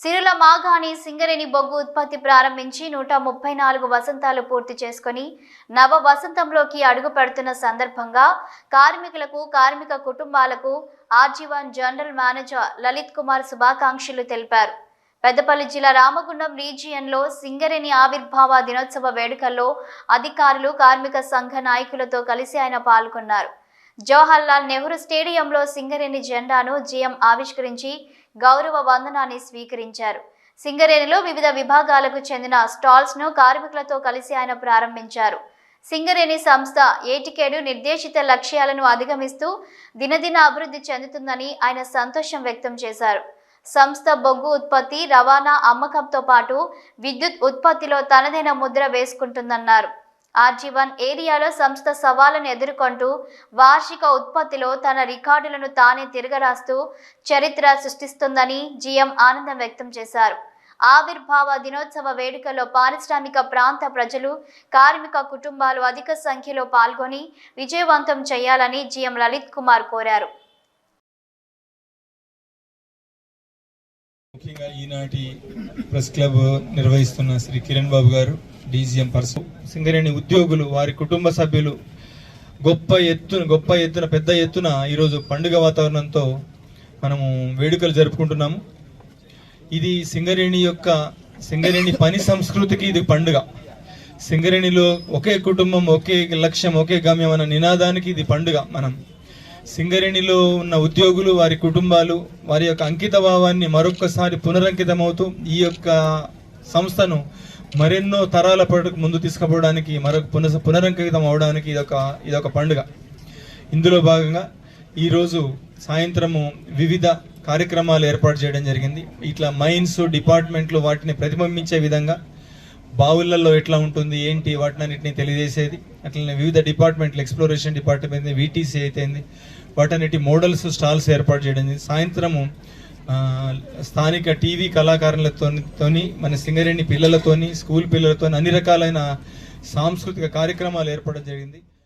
సిరుల మాగాణి సింగరేణి బొగ్గు ఉత్పత్తి ప్రారంభించి నూట ముప్పై నాలుగు వసంతాలు పూర్తి చేసుకుని నవ వసంతంలోకి అడుగు పెడుతున్న సందర్భంగా కార్మికులకు కార్మిక కుటుంబాలకు RG one general manager Lalith Kumar శుభాకాంక్షలు తెలిపారు. పెద్దపల్లి జిల్లా రామగుండం రీజియన్లో సింగరేణి ఆవిర్భావ దినోత్సవ వేడుకల్లో అధికారులు కార్మిక సంఘ నాయకులతో కలిసి ఆయన పాల్గొన్నారు. జవహర్లాల్ నెహ్రూ స్టేడియంలో సింగరేణి జెండాను జీఎం ఆవిష్కరించి గౌరవ వందనాన్ని స్వీకరించారు. సింగరేణిలో వివిధ విభాగాలకు చెందిన స్టాల్స్ను కార్మికులతో కలిసి ఆయన ప్రారంభించారు. సింగరేణి సంస్థ ఏటికేడు నిర్దేశిత లక్ష్యాలను అధిగమిస్తూ దినదిన అభివృద్ధి చెందుతుందని ఆయన సంతోషం వ్యక్తం చేశారు. సంస్థ బొగ్గు ఉత్పత్తి రవాణా అమ్మకంతో పాటు విద్యుత్ ఉత్పత్తిలో తనదైన ముద్ర వేసుకుంటుందన్నారు. ఆర్జీవన్ ఏరియాలో సంస్థ సవాళ్ళను ఎదుర్కొంటూ వార్షిక ఉత్పత్తిలో తన రికార్డులను తానే తిరగరాస్తూ చరిత్ర సృష్టిస్తుందని జీఎం ఆనందం వ్యక్తం చేశారు. ఆవిర్భావ దినోత్సవ వేడుకలో పారిశ్రామిక ప్రాంత ప్రజలు కార్మిక కుటుంబాలు అధిక సంఖ్యలో పాల్గొని విజయవంతం చేయాలని జీఎం లలిత్ కుమార్ కోరారు. ముఖ్యంగా ఈనాటి ప్రెస్ క్లబ్ నిర్వహిస్తున్న శ్రీ కిరణ్ బాబు గారు డీజీఎం పర్సన్. సింగరేణి ఉద్యోగులు వారి కుటుంబ సభ్యులు గొప్ప ఎత్తున గొప్ప ఎత్తున పెద్ద ఎత్తున ఈరోజు పండుగ వాతావరణంతో మనము వేడుకలు జరుపుకుంటున్నాము. ఇది సింగరేణి యొక్క సింగరేణి పని సంస్కృతికి ఇది పండుగ. సింగరేణిలో ఒకే కుటుంబం ఒకే లక్ష్యం ఒకే గమ్యం అన్న నినాదానికి ఇది పండుగ మనం. సింగరేణిలో ఉన్న ఉద్యోగులు వారి కుటుంబాలు వారి యొక్క అంకిత భావాన్ని మరొక్కసారి పునరంకితమవుతూ ఈ యొక్క సంస్థను మరెన్నో తరాల పాటు ముందు తీసుకుపోవడానికి మరొక పునః పునరంకితం అవడానికి ఇదొక ఇదొక పండుగ. ఇందులో భాగంగా ఈరోజు సాయంత్రము వివిధ కార్యక్రమాలు ఏర్పాటు చేయడం జరిగింది. ఇట్లా మైన్స్ డిపార్ట్మెంట్లు వాటిని ప్రతిబింబించే విధంగా బావులలో ఎట్లా ఉంటుంది ఏంటి వాటినన్నిటిని తెలియజేసేది. అట్లనే వివిధ డిపార్ట్మెంట్లు ఎక్స్ప్లోరేషన్ డిపార్ట్మెంట్ వీటీసీ అయితేంది వాటన్నిటి మోడల్స్ స్టాల్స్ ఏర్పాటు చేయడం జరిగింది. సాయంత్రము స్థానిక టీవీ కళాకారులతోని మన సింగరేణి పిల్లలతోని స్కూల్ పిల్లలతోని అన్ని రకాలైన సాంస్కృతిక కార్యక్రమాలు ఏర్పడడం జరిగింది.